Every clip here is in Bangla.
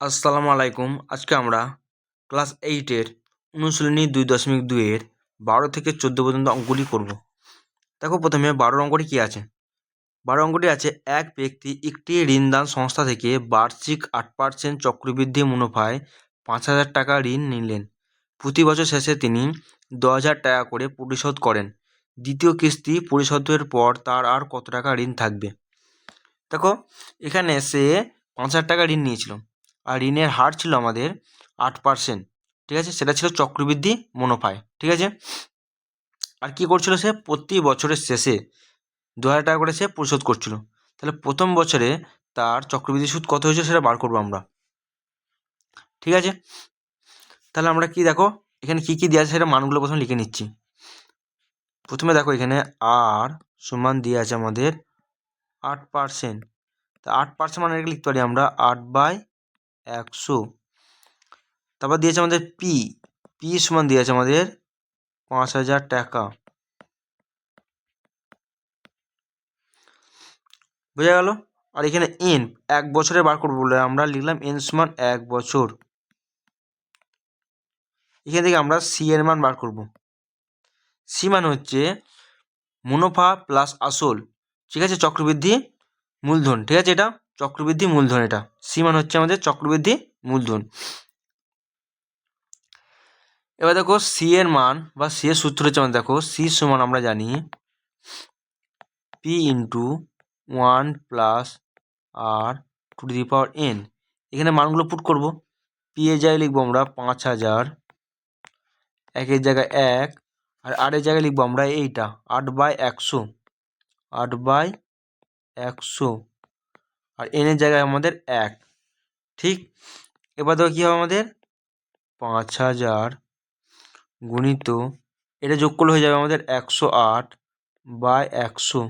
আসসালামু আলাইকুম। আজকে আমরা ক্লাস এইটের অনুশীলনী দুই দশমিক দুইয়ের বারো থেকে চোদ্দ পর্যন্ত অঙ্কগুলি করব। দেখো প্রথমে বারোর অঙ্কটি কী আছে? বারো অঙ্কটি আছে, এক ব্যক্তি একটি ঋণদান সংস্থা থেকে বার্ষিক আট পার্সেন্ট চক্রবৃদ্ধি মুনাফায় পাঁচ হাজার টাকা ঋণ নিলেন। প্রতি বছর শেষে তিনি দু হাজার টাকা করে পরিশোধ করেন। দ্বিতীয় কিস্তি পরিশোধের পর তার আর কত টাকা ঋণ থাকবে? দেখো, এখানে সে পাঁচ হাজার টাকা ঋণ নিয়েছিল। আর ঋণের হার ছিল আমাদের আট পার্সেন্ট ঠিক আছে? সেটা ছিল চক্রবৃদ্ধি মুনাফায় ঠিক আছে? আর কী করছিল সে? প্রতি বছরের শেষে দু হাজার টাকা করে সে পরিশোধ করছিল। তাহলে প্রথম বছরে তার চক্রবৃদ্ধি সুদ কত হয়েছে সেটা বার করব আমরা। ঠিক আছে? তাহলে আমরা কি দেখো? এখানে কী কী দেওয়া আছে সেটা মানগুলো প্রথমে লিখে নিচ্ছি। প্রথমে দেখো এখানে আর সমান দিয়ে আছে আমাদের আট পার্সেন্ট তা আট পার্সেন্ট মানে লিখতে পারি আমরা আট বাই একশো। তারপর দিয়েছে আমাদের পি পি সমান দিয়েছে আমাদের পাঁচ হাজার টাকা। বোঝা গেল? আর এখানে এন এক বছরে বার করব বলে আমরা লিখলাম এন সমান এক বছর। এখান থেকে আমরা সি এর মান বার করব। সি মান হচ্ছে মুনাফা প্লাস আসল। ঠিক আছে? চক্রবৃদ্ধি, মূলধন। ঠিক আছে এটা? চক্রবৃদ্ধি মূলধন এটা। সি মান হচ্ছে আমাদের চক্রবৃদ্ধি মূলধন। এবার দেখো সি এর মান বা সি এর সূত্র হচ্ছে আমাদের, দেখো সি সমান আমরা জানি P into one plus r to the power n এখানে মানগুলো পুট করব। পি এর জায়গায় লিখব আমরা পাঁচ হাজার একের জায়গায় এক, আর আটের জায়গায় লিখব আমরা এইটা, আট বাই একশো, আট বাই একশো। আর এনের জায়গায় আমাদের এক। ঠিক? এবার দেখো কী হবে আমাদের? পাঁচ হাজার গুণিত, এটা যোগ করলে হয়ে যাবে আমাদের একশো আট বাই একশো।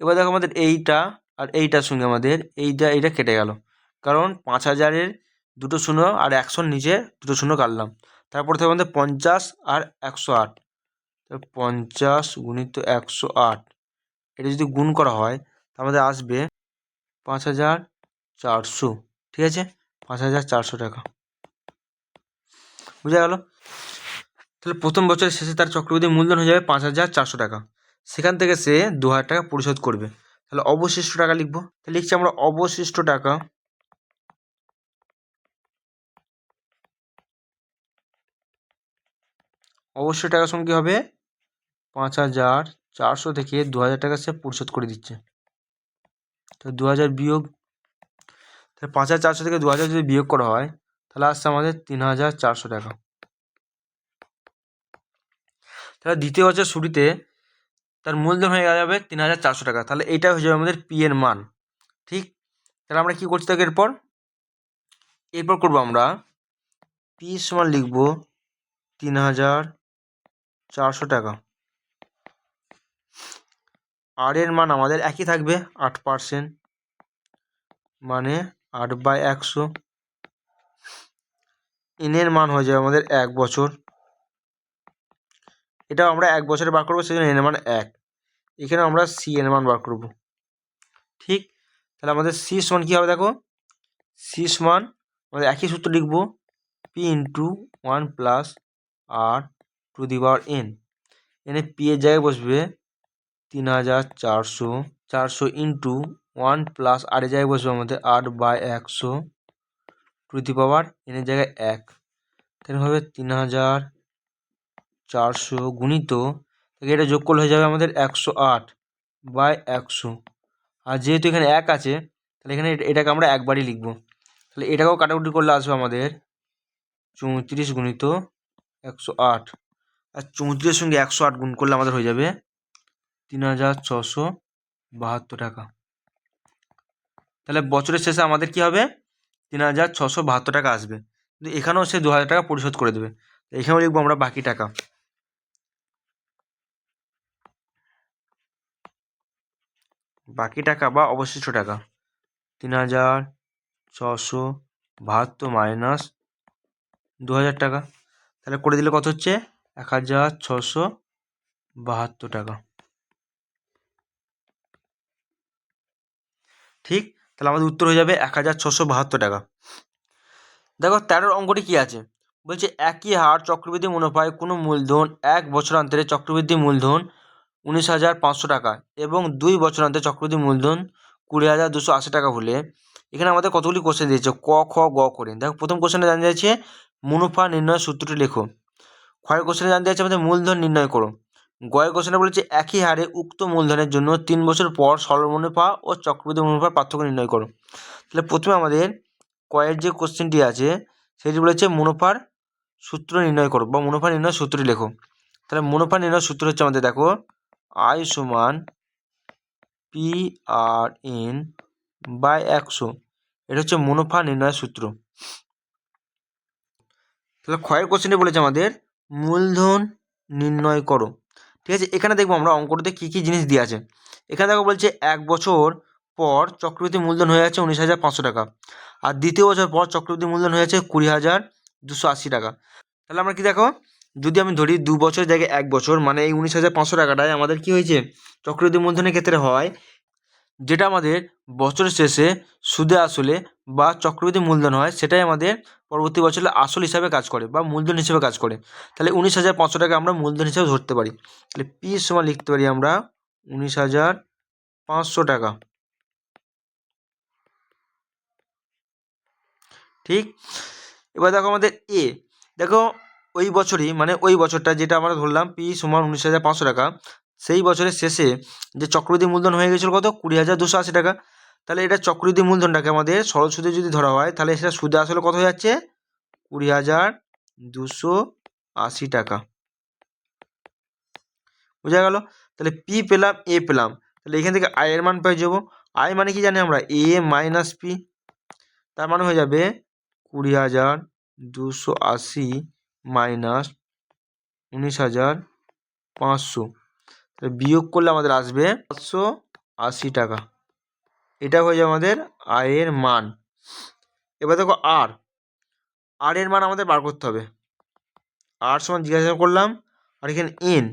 এবার দেখো আমাদের এইটা আর এইটার সঙ্গে আমাদের এইটা এইটা কেটে গেল। কারণ পাঁচ হাজারের দুটো শূন্য আর একশোর নিচে দুটো শূন্য কাটলাম। তারপর থেকে আমাদের পঞ্চাশ আর একশো আট। পঞ্চাশ গুণিত একশো আট, এটা যদি গুণ করা হয় আমাদের আসবে পাঁচ হাজার চারশো, ঠিক আছে? পাঁচ হাজার চারশো টাকা। বুঝা গেল? তাহলে প্রথম বছরের শেষে তার চক্রবৃদ্ধি মূলধন হয়ে যাবে পাঁচ হাজার চারশো টাকা। সেখান থেকে সে দু হাজার টাকা পরিশোধ করবে। তাহলে অবশিষ্ট টাকা লিখব। তাহলে লিখছি আমরা অবশিষ্ট টাকা। অবশ্যই টাকার সঙ্গে হবে? পাঁচ হাজার চারশো থেকে দু হাজার টাকা সে পরিশোধ করে দিচ্ছে। তো দু হাজার বিয়োগ, তাহলে পাঁচ হাজার চারশো থেকে দু হাজার যদি বিয়োগ করা হয়, তাহলে আসছে আমাদের তিন হাজার চারশো টাকা। তাহলে দ্বিতীয় বছর শুরুতে তার মূলধন হয়ে গেলে যাবে তিন হাজার চারশো টাকা। তাহলে এইটা হয়ে যাবে আমাদের পি এর মান, ঠিক? তাহলে আমরা কী করছি থাকি এরপর? এরপর করব আমরা পি সমান লিখব তিন হাজার চারশো টাকা। আর এর মান আমাদের একই থাকবে আট পার্সেন্ট মানে আট বাই একশো। এনের মান হয়ে যাবে আমাদের এক বছর। এটাও আমরা এক বছরে বার করব সেই জন্য এনের মান এক। এখানে আমরা সি এর মান বার করব। ঠিক? তাহলে আমাদের সি সমান কী হবে দেখো? সি সমান আমাদের একই সূত্র লিখব P into one plus r to the power n এনে পি এর জায়গায় বসবে তিন হাজার চারশো চারশো ইন্টু ওয়ান প্লাস আর এর জায়গায় বসবে আমাদের আট বাই একশো টু দি পাওয়ার এনের জায়গায় এক। তাহলে হবে তিন হাজার চারশো গুণিত এটা যোগ করলে হয়ে যাবে আমাদের একশো আট বাই একশো। আর যেহেতু এখানে এক আছে, তাহলে এখানে এটাকে আমরা একবারই লিখব। তাহলে এটাকেও কাটাকুটি করলে আসবে আমাদের চৌত্রিশ গুণিত একশো আট। আর চৌত্রিশের সঙ্গে একশো আট গুণ করলে আমাদের হয়ে যাবে তিন হাজার ছশো বাহাত্তর টাকা। তাহলে বছরের শেষে আমাদের কী হবে? তিন হাজার ছশো বাহাত্তর টাকা আসবে। কিন্তু এখানেও সে দু হাজার টাকা পরিশোধ করে দেবে। এখানেও লিখব আমরা বাকি টাকা। বাকি টাকা বা অবশিষ্ট টাকা। তিন হাজার ছশো বাহাত্তর মাইনাস দু হাজার টাকা। তাহলে করে দিলে কত হচ্ছে? এক হাজার ছশো বাহাত্তর টাকা। ঠিক? তাহলে আমাদের উত্তর হয়ে যাবে এক হাজার ছশো বাহাত্তর টাকা। দেখো, তেরোর অঙ্কটি কী আছে? বলছে, একই হার চক্রবৃদ্ধি মুনাফায় কোনো মূলধন এক বছরান্তরে চক্রবৃদ্ধি মূলধন উনিশ হাজার পাঁচশো টাকা এবং দুই বছরান্তরে চক্রবৃদ্ধি মূলধন কুড়ি হাজার দুশো আশি টাকা হলে এখানে আমাদের কতগুলি কোশ্চেন দিয়েছে? ক, খ, গ করে। দেখো, প্রথম কোশ্চেনে জানতে চাইছে, মুনাফা নির্ণয় সূত্রটি লেখো। ক্ষয়ের কোশ্চেনে জানতে চাইছে, আমাদের মূলধন নির্ণয় করো। গয়ের কোশ্চেনে বলেছে, একই হারে উক্ত মূলধনের জন্য তিন বছর পর সরল মুনাফা ও চক্রবৃদ্ধি মুনাফার পার্থক্য নির্ণয় করো। তাহলে প্রথমে আমাদের কয়ের যে কোশ্চেনটি আছে, সেটি বলেছে মুনাফার সূত্র নির্ণয় করো বা মুনাফা নির্ণয় সূত্রটি লেখো। তাহলে মুনাফা নির্ণয় সূত্র হচ্ছে আমাদের, দেখো আই সমান পি আর এন বাই একশো। এটা হচ্ছে মুনাফা নির্ণয় সূত্র। তাহলে ক্ষয়ের কোশ্চেনটি বলেছে আমাদের, মূলধন নির্ণয় করো। ঠিক আছে? এখানে দেখব আমরা অঙ্কটাতে কী কী জিনিস দিয়ে আছে। এখানে দেখো বলছে, এক বছর পর চক্রবৃদ্ধি মূলধন হয়ে যাচ্ছে উনিশ হাজার পাঁচশো টাকা। আর দ্বিতীয় বছর পর চক্রবৃদ্ধি মূলধন হয়ে যাচ্ছে কুড়ি হাজার দুশো আশি টাকা। তাহলে আমরা কি দেখো? যদি আমি ধরি দু বছর জায়গায় এক বছর মানে এই উনিশ হাজার পাঁচশো টাকাটায় আমাদের কি হয়েছে? চক্রবৃদ্ধি মূলধনের ক্ষেত্রে হয়, যেটা আমাদের বছরের শেষে সুদে আসলে বা চক্রবৃদ্ধি মূলধন হয়, সেটাই আমাদের পরবর্তী বছরে আসল হিসাবে কাজ করে বা মূলধন হিসেবে কাজ করে। তাহলে উনিশ হাজার পাঁচশো টাকা আমরা মূলধন হিসেবে ধরতে পারি। তাহলে পি সমান লিখতে পারি আমরা উনিশ হাজার পাঁচশো টাকা। ঠিক? এবার দেখো আমাদের এ। দেখো ওই বছরই মানে ওই বছরটা যেটা আমরা ধরলাম পি সমান উনিশ হাজার পাঁচশো টাকা, সেই বছরের শেষে যে চক্রবৃদ্ধি মূলধন হয়ে গেছিল কত? কুড়ি হাজার দুশো আশি টাকা। তাহলে এটা চক্রবৃদ্ধি মূলধনটাকে আমাদের সরল সুদে যদি ধরা হয়, তাহলে সেটা সুদে আসলে কত হয়ে যাচ্ছে? কুড়ি হাজার দুশো আশি টাকা। বোঝা গেল? তাহলে পি পেলাম এ পেলাম। তাহলে এখান থেকে আয়ের মান পেয়ে যাব। আয় মানে কি জানি আমরা? এ মাইনাস পি তার মানে হয়ে যাবে কুড়ি হাজার দুশো আশি মাইনাস উনিশ হাজার পাঁচশো। বিয়োগ করলে আমাদের আসবে পাঁচশো আশি টাকা। এটা হয়ে যাবে আমাদের আয়ের মান। এবার দেখো আর আর এর মান আমাদের বার করতে হবে। আর সমান জিজ্ঞাসা করলাম, আর এখানে এন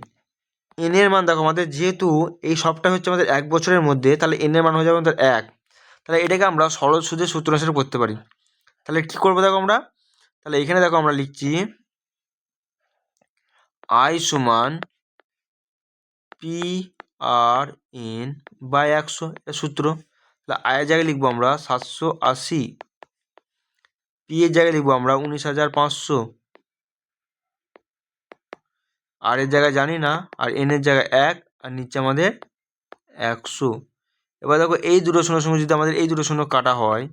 এন এর মান দেখো আমাদের যেহেতু এই সবটা হচ্ছে আমাদের এক বছরের মধ্যে, তাহলে এন এর মান হয়ে যাবে আমাদের এক। তাহলে এটাকে আমরা সরল সুদের সূত্র হিসেবে করতে পারি। তাহলে কী করব দেখো আমরা? তাহলে এখানে দেখো আমরা লিখছি আই সমান পি আর এন বাই একশো সূত্র। তাহলে আয়ের জায়গায় লিখব আমরা সাতশো আশি। পি এর জায়গায় লিখব আমরা উনিশ হাজার পাঁচশো। আর এর জায়গায় জানি না, আর এন এর জায়গায় এক, আর নিচে আমাদের একশো। এবার দেখো এই দুটো শূন্য সঙ্গে যদি আমাদের এই দুটো শূন্য কাটা হয়,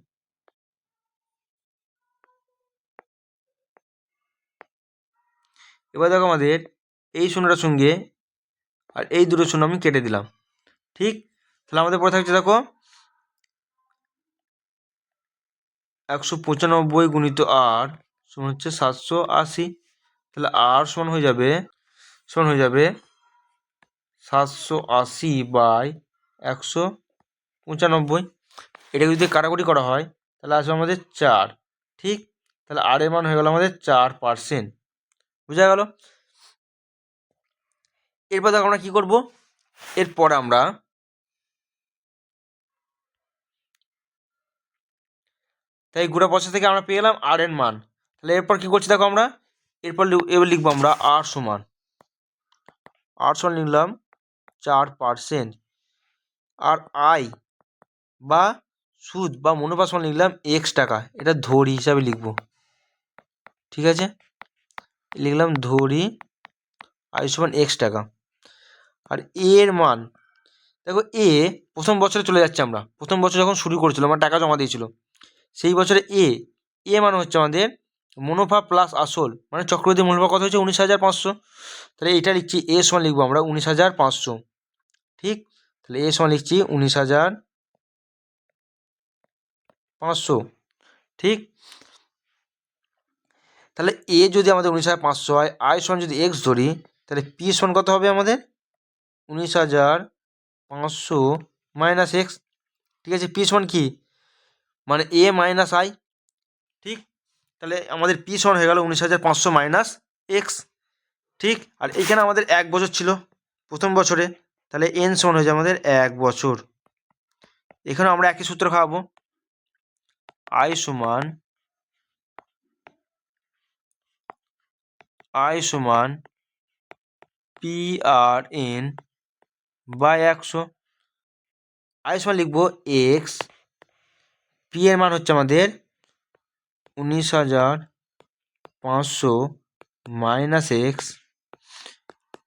এবার দেখো আমাদের এই শূন্যটার সঙ্গে আর এই দুটো শূন্য আমি কেটে দিলাম। ঠিক? তাহলে আমাদের পরে থাকছে দেখো একশো পঁচানব্বই গুণিত আর সমান হচ্ছে সাতশো আশি। তাহলে আর সমান হয়ে যাবে, সমান হয়ে যাবে সাতশো আশি বাই একশো পঁচানব্বই। এটা যদি কাটাকুটি করা হয়, তাহলে আসবে আমাদের চার, ঠিক? তাহলে আর এর মান হয়ে গেল আমাদের চার পার্সেন্ট। বোঝা গেল? এরপর দেখো আমরা কী করব? এরপর আমরা তাই গোটা পয়সা থেকে আমরা পেয়ে গেলাম আর এর মান। তাহলে এরপর কী করছি দেখো আমরা? এরপর এবার লিখব আমরা আর সমান। আর সমান লিখলাম চার পার্সেন্ট আর আই বা সুদ বা মুনাফা সমান লিখলাম এক্স টাকা। এটা ধরি হিসাবে লিখব। ঠিক আছে? লিখলাম ধরি আই সমান এক্স টাকা। আর এর মান, দেখো এ প্রথম বছরে চলে যাচ্ছে আমরা। প্রথম বছর যখন শুরু করেছিল আমার টাকা জমা দিয়েছিল সেই বছরে এ এ মানে হচ্ছে আমাদের মুনাফা প্লাস আসল। মানে চক্রবৃদ্ধি মুনাফা কত হচ্ছে উনিশ হাজার পাঁচশো। তাহলে এটা লিখছি, এ সমান লিখব আমরা, উনিশ হাজার পাঁচশো। ঠিক? তাহলে এ সমান লিখছি, উনিশ হাজার পাঁচশো। ঠিক? তাহলে এ যদি আমাদের উনিশ হাজার পাঁচশো হয়, আই সমান যদি এক্স ধরি, তাহলে পি সমান কত হবে আমাদের? উনিশ হাজার পাঁচশো মাইনাস এক্স ঠিক আছে, পি সমান কি? মানে এ মাইনাস আই ঠিক? তাহলে আমাদের পি সমান হয়ে গেল উনিশ হাজার পাঁচশো মাইনাস এক্স ঠিক? আর এখানে আমাদের এক বছর ছিল, প্রথম বছরে। তাহলে এন সমান হয়ে যায় আমাদের এক বছর। এখানে আমরা একই সূত্র খাওয়াবো। আই সমান আই সমান পি আর এন বাই একশো। আই সমান লিখব এক্স পি এর মান হচ্ছে আমাদের উনিশ হাজার পাঁচশো মাইনাস এক্স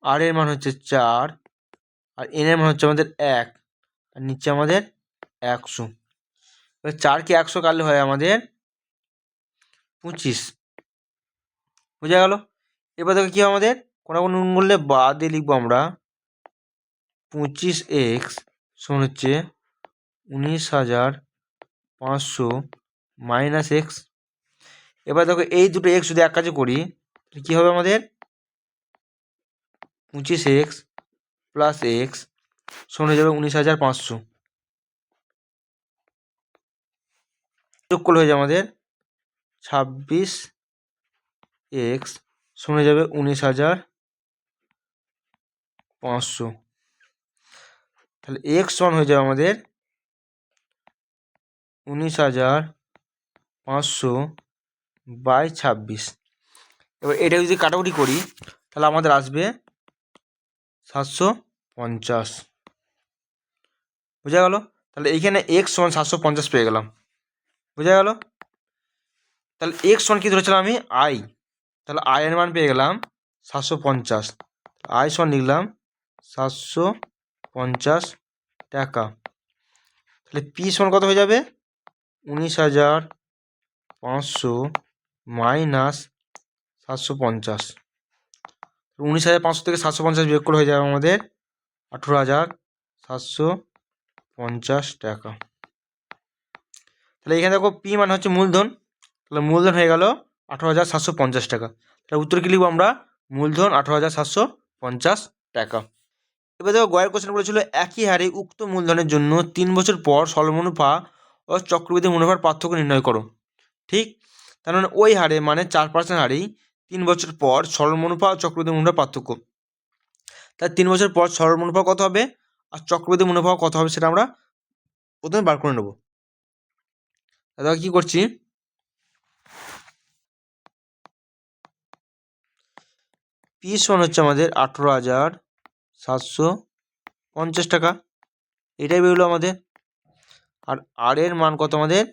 আর এর মান হচ্ছে চার, আর এন এর মান হচ্ছে আমাদের এক, আর নিচে আমাদের একশো। এবার চারকে একশো কাটলে হয় আমাদের পঁচিশ। বোঝা গেল? এবার দেখো কী আমাদের? কোনো কোনো নুন করলে বাদ দিয়ে লিখব আমরা পঁচিশ এক্স সমান হচ্ছে উনিশ হাজার পাঁচশো মাইনাস এক্স। এবার দেখো, এই দুটো এক্স যদি এক কাজে করি কী হবে আমাদের? পঁচিশ এক্স প্লাস এক্স হয়ে যাবে উনিশ হাজার পাঁচশো। যোগ হয়ে যাবে আমাদের ছাব্বিশ এক্স শুনে যাবে উনিশ হাজার পাঁচশো। তাহলে এক্স সমান হয়ে যাবে আমাদের উনিশ হাজার পাঁচশো বাই ছাব্বিশ। এবার এটা যদি কাটাকুটি করি, তাহলে আমাদের আসবে সাতশো পঞ্চাশ। বোঝা গেল? তাহলে এইখানে এক্স সমান সাতশো পঞ্চাশ পেয়ে গেলাম। বোঝা গেল? তাহলে এক্স সমান কী ধরেছিলাম আমি? আই তাহলে আই এর মান পেয়ে গেলাম সাতশো পঞ্চাশ। আই সমান লিখলাম সাতশো পঞ্চাশ টাকা। তাহলে পি সমান কত হয়ে যাবে? উনিশ হাজার পাঁচশো মাইনাস সাতশো পঞ্চাশ। উনিশ হাজার পাঁচশো থেকে সাতশো পঞ্চাশ বিয়োগ করে হয়ে যাবে আমাদের আঠেরো হাজার সাতশো পঞ্চাশ টাকা। তাহলে এখানে দেখো পি মানে হচ্ছে মূলধন। তাহলে মূলধন হয়ে গেল আঠেরো হাজার সাতশো পঞ্চাশ টাকা। তাহলে উত্তর কী লিখব আমরা? মূলধন আঠেরো হাজার সাতশো পঞ্চাশ টাকা। এবার দেখো গয়ের কোশ্চেন বলেছিল, একই হারে উক্ত মূলধনের জন্য তিন বছর পর মুনাফা ও চক্রবৃদ্ধি মুনাফার পার্থক্য নির্ণয় করো। ঠিক? তার মানে ওই হারে মানে চার পার্সেন্ট হারেই তিন বছর পর সরল মুনাফা ও চক্রবৃদ্ধি মুনাফার পার্থক্য। তাই তিন বছর পর সরল মুনাফা কত হবে? আর চক্রবৃদ্ধি মুনাফা কত হবে সেটা আমরা প্রথমে বার করে নেব। দাদা কী করছি? পি সমান হচ্ছে আমাদের আঠেরো হাজার সাতশো পঞ্চাশ টাকা। এটাই বেরোলো আমাদের। আর আর এর মান কত আমাদের?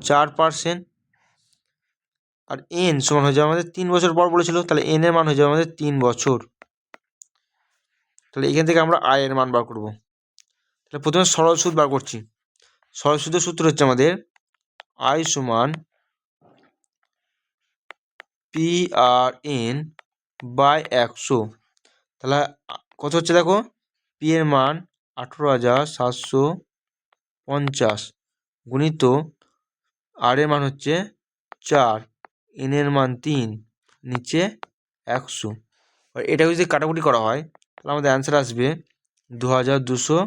চার পার্সেন্ট আর এন সমান হয়ে যাবে আমাদের তিন বছর পর বলেছিল, তাহলে এন এর মান হয়ে যাবে আমাদের তিন বছর। তাহলে এখান থেকে আমরা আয়ের মান বার করব। তাহলে প্রথমে সরল সুদ বার করছি। সরল সুদের সূত্র হচ্ছে আমাদের আই সমান পি আর এন বাই একশো। তাহলে কত হচ্ছে দেখো? পি এর মান আঠেরো হাজার সাতশো পঞ্চাশ। গুণিত আর এর মান হচ্ছে চার। এন এর মান তিন। নিচে একশো। এটা যদি কাটাকুটি করা হয়, তাহলে আমাদের অ্যান্সার আসবে দু হাজার দুশো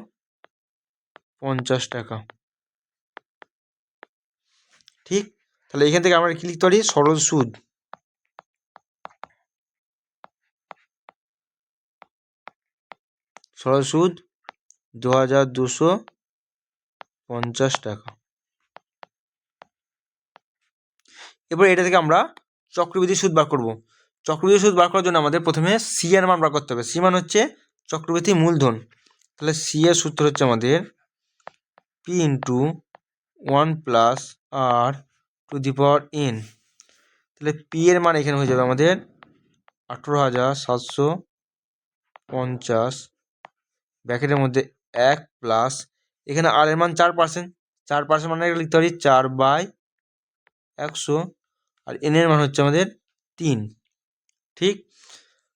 পঞ্চাশ টাকা। ঠিক? তাহলে এখান থেকে আমরা কি লিখতে পারি? সরল সুদ। সরল সুদ দু হাজার দুশো পঞ্চাশ টাকা। এবার এটা থেকে আমরা চক্রবৃদ্ধি সুদ বার করব। চক্রবৃদ্ধি সুদ বার করার জন্য আমাদের প্রথমে সি এর মান বার করতে হবে। সি মান হচ্ছে চক্রবৃদ্ধি মূলধন। তাহলে সি এর সূত্র হচ্ছে আমাদের P into one plus r to the power n তাহলে পি এর মান এখানে হয়ে যাবে আমাদের আঠেরো হাজার সাতশো পঞ্চাশ। ব্যাকেটের মধ্যে এক প্লাস এখানে আর এর মান চার পার্সেন্ট চার পার্সেন্ট মানে লিখতে পারি চার বাই একশো, আর এন এর মান হচ্ছে আমাদের তিন। ঠিক?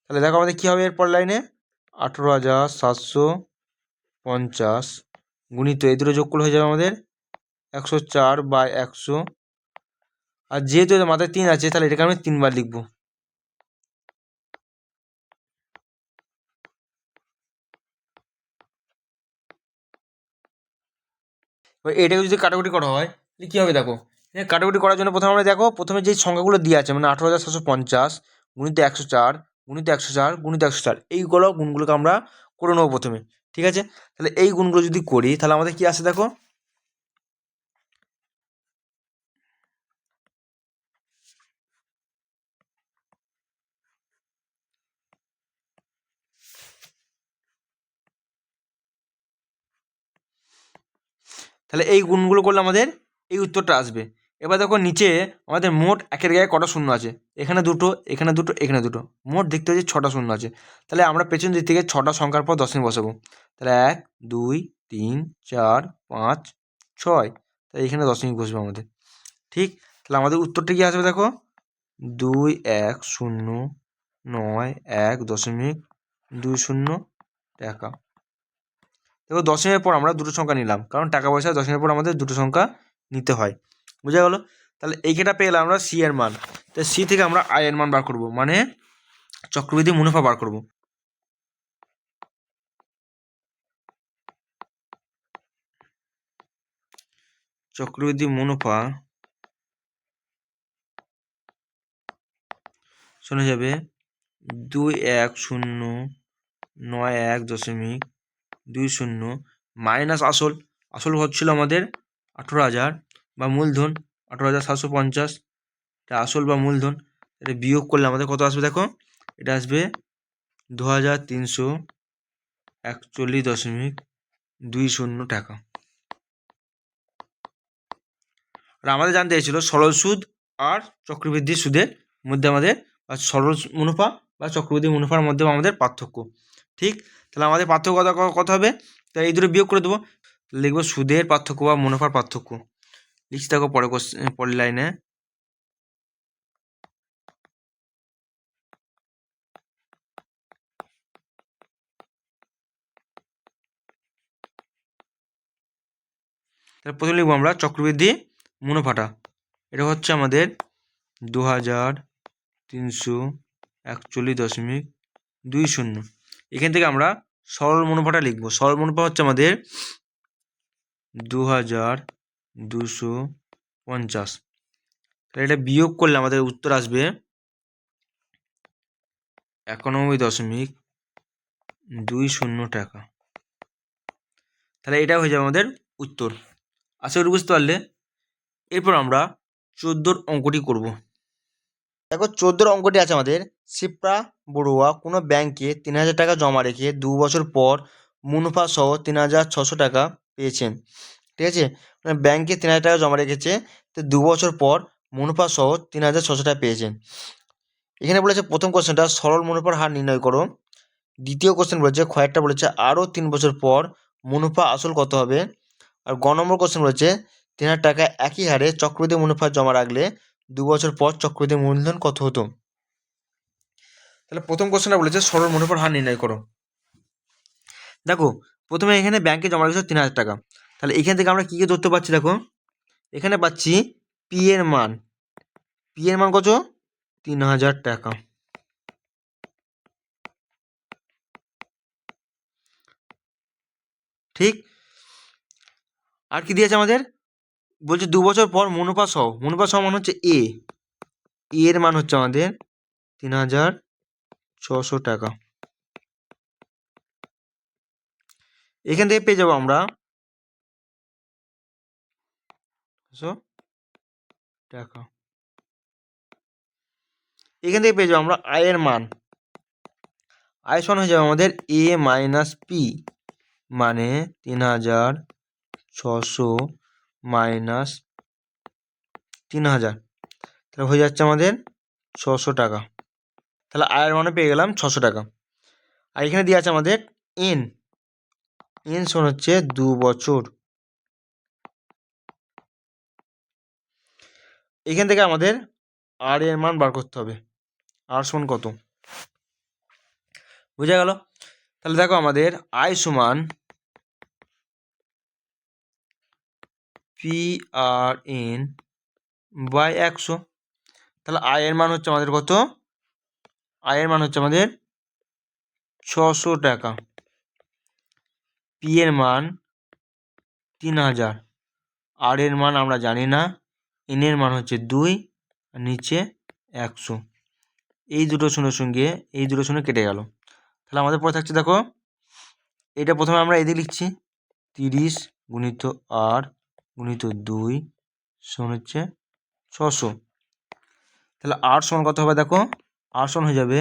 তাহলে দেখো আমাদের কী হবে এরপর লাইনে? আঠেরো হাজার সাতশো পঞ্চাশ গুণিত এই দুটো যোগ করলে হয়ে যাবে আমাদের একশো চার বাই একশো। আর যেহেতু মাথায় তিন আছে, তাহলে এটাকে আমি তিনবার লিখব। এবার এটাকে যদি কাটাকুটি করা হয়, তাহলে কী হবে দেখো? হ্যাঁ কাটাকুটি করার জন্য প্রথমে আমরা দেখো, প্রথমে যে সংখ্যাগুলো দিয়ে আছে মানে আঠারো হাজার সাতশো পঞ্চাশ গুণিত একশো চার, গুণিত একশো চার, গুণিত একশো চার, এইগুলো গুণগুলোকে আমরা করে নেব প্রথমে, ঠিক আছে? তাহলে এই গুণগুলো যদি করি, তাহলে আমাদের কী আসে দেখো? তাহলে এই গুণগুলো করলে আমাদের এই উত্তরটা আসবে। এবার দেখো নিচে আমাদের মোট একের গায়ে কটা শূন্য আছে? এখানে দুটো এখানে দুটো এখানে দুটো। মোট দেখতে পাচ্ছি ছটা শূন্য আছে। তাহলে আমরা পেছন দিক থেকে ছটা সংখ্যার পর দশমিক বসাবো। তাহলে এক, দুই, তিন, চার, পাঁচ, ছয়। তাই এখানে দশমিক বসবে আমাদের। ঠিক? তাহলে আমাদের উত্তরটা কি আসবে দেখো? দুই, এক, শূন্য, নয়, এক, দশমিক দুই শূন্য টাকা। দেখো দশমের পর আমরা দুটো সংখ্যা নিলাম, কারণ টাকা পয়সা দশমের পর আমাদের দুটো সংখ্যা নিতে হয়। বুঝা গেল? তাহলে এইখানটা পেয়ে গেলাম আমরা সি এর মান। তাই সি থেকে আমরা আই এর মান বার করব মানে চক্রবৃদ্ধি মুনাফা বার করব। চক্রবৃদ্ধি মুনাফা শোনা যাবে দুই এক শূন্য নয় এক দশমিক দুই শূন্য। মাইনাস আসল। আসল হচ্ছিল আমাদের আঠেরো হাজার বা মূলধন আঠেরো হাজার সাতশো পঞ্চাশ। এটা আসল বা মূলধন, এটা বিয়োগ করলে আমাদের কত আসবে দেখো? এটা আসবে দু হাজার তিনশো একচল্লিশ দশমিক দুই শূন্য টাকা। আর আমাদের জানতে চাইছিল সরল সুদ আর চক্রবৃদ্ধি সুদের মধ্যে আমাদের সরল মুনাফা বা চক্রবৃদ্ধি মুনাফার মধ্যে আমাদের পার্থক্য। ঠিক তাহলে আমাদের পার্থক্য কত কত হবে? তাই এই দুটো বিয়োগ করে দেবো। লিখব সুদের পার্থক্য বা মুনাফার পার্থক্য। লিখছি দেখো পরে পরের লাইনে তাহলে প্রথমে লিখব আমরা চক্রবৃদ্ধি মুনাফাটা। এটা হচ্ছে আমাদের দু হাজার তিনশো একচল্লিশ দশমিক দুই শূন্য। এখান থেকে আমরা সরল মুনাফাটা লিখব। সরল মুনাফা হচ্ছে আমাদের দু হাজার দুশো পঞ্চাশ। তাহলে এটা বিয়োগ করলে আমাদের উত্তর আসবে একানব্বই দশমিক দুই শূন্য টাকা। তাহলে এটা হয়ে যাবে আমাদের উত্তর। আশা করি বুঝতে পারলে। এরপর আমরা চোদ্দোর অঙ্কটি করব। দেখো, চোদ্দোর অঙ্কটি আছে আমাদের সিপ্রা বড়ুয়া কোনো ব্যাঙ্কে তিন হাজার টাকা জমা রেখে দু বছর পর মুনাফা সহ তিন হাজার ছশো টাকা পেয়েছেন। ঠিক আছে? মানে ব্যাংকে তিন হাজার টাকা জমা রেখেছে, তো দু বছর পর মুনাফা সহ তিন হাজার ছশো টাকা পেয়েছেন। এখানে বলেছে, প্রথম কোশ্চেনটা, সরল মুনাফার হার নির্ণয় করো। দ্বিতীয় কোশ্চেন বলেছে কয়েকটা বলেছে, আরও তিন বছর পর মুনাফা আসল কত হবে? আর গ নম্বর কোশ্চেন বলেছে তিন হাজার টাকা একই হারে চক্রবৃদ্ধি মুনাফা জমা রাখলে দু বছর পর চক্রবৃদ্ধি মূলধন কত হতো? তাহলে প্রথম কোশ্চেনটা বলেছে, সরল মুনাফার হার নির্ণয় করো। দেখো, প্রথমে এখানে ব্যাংকে জমা রেখেছে তিন হাজার টাকা। তাহলে এখান থেকে আমরা কী কী তথ্য পাচ্ছি দেখো? এখানে পাচ্ছি পি এর মান। পি এর মান কত? তিন হাজার টাকা। ঠিক? আর কি দিয়েছে আমাদের? বলছে দু বছর পর মুনাফা সহ মুনাফা সহ মান হচ্ছে এ এর মান হচ্ছে আমাদের তিন হাজার ছশো টাকা। এখান থেকে পেয়ে যাব আমরা টাকা। এখান থেকে পেয়ে যাব আমরা আয়ের মান। আয় সমান হয়ে যাবে আমাদের এ মাইনাস পি মানে তিন হাজার ছশো মাইনাস তিন হাজার। তাহলে হয়ে যাচ্ছে আমাদের ছশো টাকা। তাহলে আয়ের মানে পেয়ে গেলাম ছশো টাকা। আর এখানে দিয়ে আছে আমাদের এন এন সমান হচ্ছে দু বছর। এখান থেকে আমাদের আর এর মান বার করতে হবে। আর সমান কত? বুঝা গেল? তাহলে দেখো আমাদের আয় সমান পি আর এন বাই একশো। তাহলে আয়ের মান হচ্ছে আমাদের কত? আয়ের মান হচ্ছে আমাদের ছশো টাকা। পি এর মান তিন হাজার। আর এর মান আমরা জানি না। এন এর মান হচ্ছে দুই, আর নিচে একশো। এই দুটো শূন্যের সঙ্গে এই দুটো শূন্য কেটে গেল। তাহলে আমাদের পরে থাকছে দেখো, এটা প্রথমে আমরা এদিকে লিখছি। তিরিশ গুণিত আর গুণিত দুই সমান হচ্ছে ছশো। তাহলে আট সমান কত হবে দেখো? আট সমান হয়ে যাবে।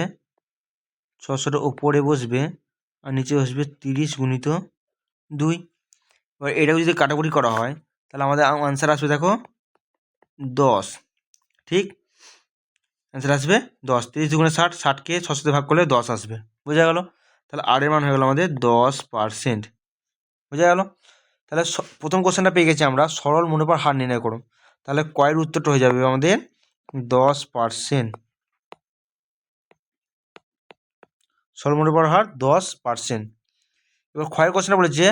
ছশোটা ওপরে বসবে আর নিচে বসবে তিরিশ গুণিত দুই। এবার এটাকে যদি কাটাকুটি করা হয়, তাহলে আমাদের আনসার আসবে দেখো দশ। ঠিক? অ্যান্সার আসবে দশ। তিরিশ দুগুণে ষাট, ষাটকে ছশোতে ভাগ করলে দশ আসবে। বোঝা গেল? তাহলে আরের মান হয়ে গেল আমাদের দশ পার্সেন্ট বোঝা গেল? তাহলে প্রথম কোশ্চেনটা পেয়ে গেছি আমরা। সরল মুনাফার হার নির্ণয় করো। তাহলে কয়ের উত্তরটা হয়ে যাবে আমাদের দশ পার্সেন্ট মুনাফার হার দশ পার্সেন্ট এবার ক্ষয়ের কোশ্চেনটা বলেছে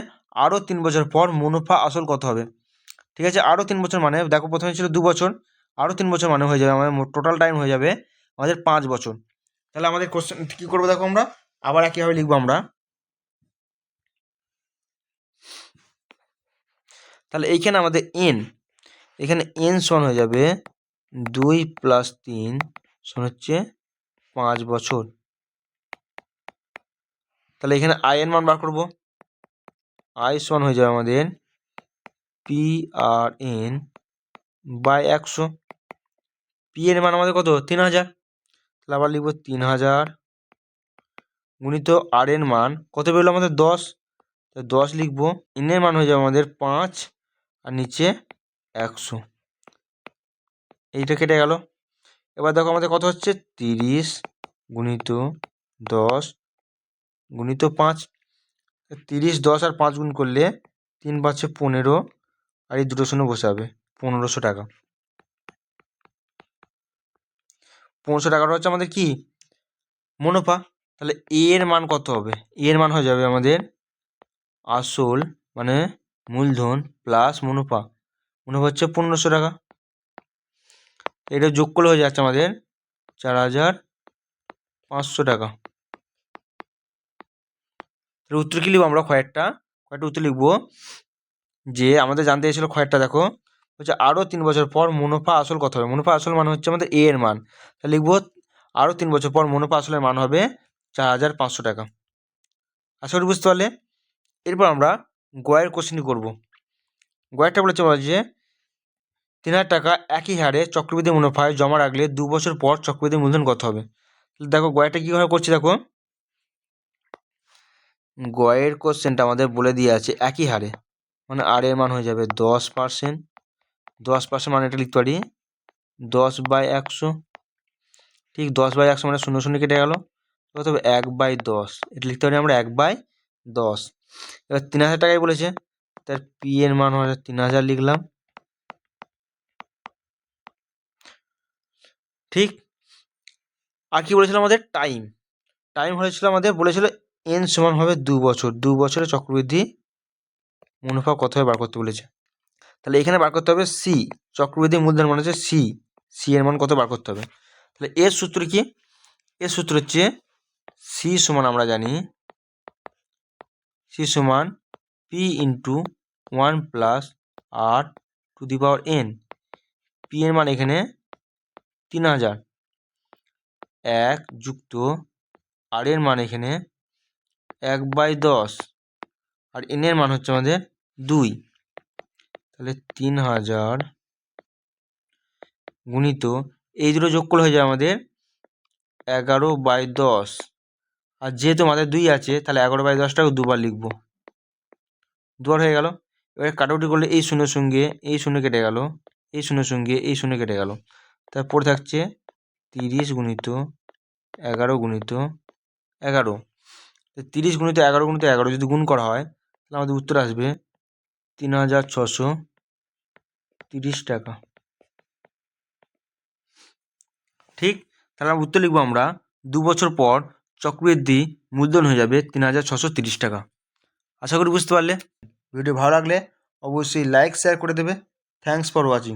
আরও তিন বছর পর মুনাফা আসল কত হবে? ঠিক আছে আরও তিন বছর মানে দেখো প্রথমে ছিল দু বছর আরও তিন বছর মানে হয়ে যাবে, আমাদের টোটাল টাইম হয়ে যাবে আমাদের পাঁচ বছর। তাহলে আমাদের কোশ্চেন কী করব দেখো আমরা? আবার একইভাবে লিখব আমরা। তাহলে এইখানে আমাদের এন এখানে এন সমান হয়ে যাবে দুই প্লাস তিন সমান হচ্ছে পাঁচ বছর। তাহলে এখানে আই এর মান বার করব। আই সমান হয়ে যাবে আমাদের পি আর এন বাই একশো। পি এর মান আমাদের কত? তিন হাজার। তাহলে আবার লিখব তিন হাজার গুণিত আর এর মান। কত বেরোলো আমাদের? দশ। তাহলে দশ লিখব। এন এর মান হয়ে যাবে আমাদের পাঁচ আর নিচে একশো। এইটা কেটে গেল। এবার দেখো আমাদের কত হচ্ছে? তিরিশ গুণিত দশ গুণিত পাঁচ। তিরিশ, দশ আর পাঁচ গুণ করলে তিন পাঁচে পনেরো আর এই দুটো শূন্য বসে হবে পনেরোশো টাকা। পনেরোশো টাকাটা হচ্ছে আমাদের কি? মুনাফা। তাহলে এ এর মান কত হবে? এ এর মান হয়ে যাবে আমাদের আসল মানে মূলধন প্লাস মুনাফা। মুনাফা হচ্ছে পনেরোশো টাকা। এটা যোগ করলে হয়ে যাচ্ছে আমাদের চার হাজার পাঁচশো টাকা। উত্তর কী লিখব আমরা কয়েকটা? কয়েকটা উত্তর লিখব। যে আমাদের জানতে এসেছিল কয়েকটা, দেখো। হচ্ছে আরও তিন বছর পর মুনাফা আসল কত হবে? মুনাফা আসল মান হচ্ছে আমাদের এ এর মান। তাহলে লিখব, আরও তিন বছর পর মুনাফা আসলের মান হবে চার হাজার পাঁচশো টাকা। আশা করি বুঝতে পারলে? এরপর আমরা গয়ের কোশ্চেনটি করব। গয়েরটা বলেছে বলা যে তিন হাজার টাকা একই হারে চক্রবৃদ্ধি মুনাফায় জমা রাখলে দু বছর পর চক্রবৃদ্ধি মূলধন কত হবে? দেখো, গয়েরটা কীভাবে করছি দেখো। গয়ের কোশ্চেনটা আমাদের বলে দিয়ে আছে একই হারে। মানে আর এর মান হয়ে যাবে দশ পার্সেন্ট দশ পার্সেন্ট মানে এটা লিখতে পারি। দশ বাই একশো। ঠিক দশ বাই একশো মানে শূন্য শূন্য কেটে গেল। হবে এক বাই দশ। এটা লিখতে পারি আমরা এক বাই দশ। এবার তিন হাজার টাকাই বলেছে। তার পি এর মান হচ্ছে তিন হাজার লিখলাম। ঠিক। আর কি বলেছিল আমাদের? টাইম। টাইম হয়েছিল আমাদের, বলেছিল এন সমান হবে দু বছর। দু বছরে চক্রবৃদ্ধি মুনাফা কত হবে বার করতে বলেছে। তাহলে এখানে বার করতে হবে সি চক্রবৃদ্ধি মূলধন মানে হচ্ছে সি সি এর মান কত বার করতে হবে? তাহলে এর সূত্র কি? এর সূত্র হচ্ছে সি সমান আমরা জানি সি সমান P into one plus r to the power n P এর মান এখানে তিন হাজার। এক যুক্ত আর এর মান এখানে এক বাই দশ। আর এনের মান হচ্ছে আমাদের দুই। তাহলে তিন হাজার গুণিত এই দুটো যোগ করলে হয়ে যায় আমাদের এগারো বাই দশ। আর যেহেতু আমাদের দুই আছে, তাহলে এগারো বাই দশটাকে দুবার লিখব। দুবার হয়ে গেল। এবারে কাটাকুটি করলে এই শূন্যের সঙ্গে এই শূন্য কেটে গেল, এই শূন্যের সঙ্গে এই শূন্য কেটে গেল। তারপরে থাকছে তিরিশ গুণিত এগারো গুণিত এগারো। তিরিশ গুণিত এগারো গুণিত এগারো যদি গুণ করা হয়, তাহলে আমাদের উত্তর আসবে তিন হাজার ছশো তিরিশ টাকা। ঠিক? তাহলে উত্তর লিখব আমরা, দু বছর পর চক্রবৃদ্ধি মূলধন হয়ে যাবে তিন হাজার ছশো তিরিশ টাকা। আশা করি বুঝতে পারলে। ভিডিও ভালো লাগলে অবশ্যই লাইক শেয়ার করে দেবে। Thanks for watching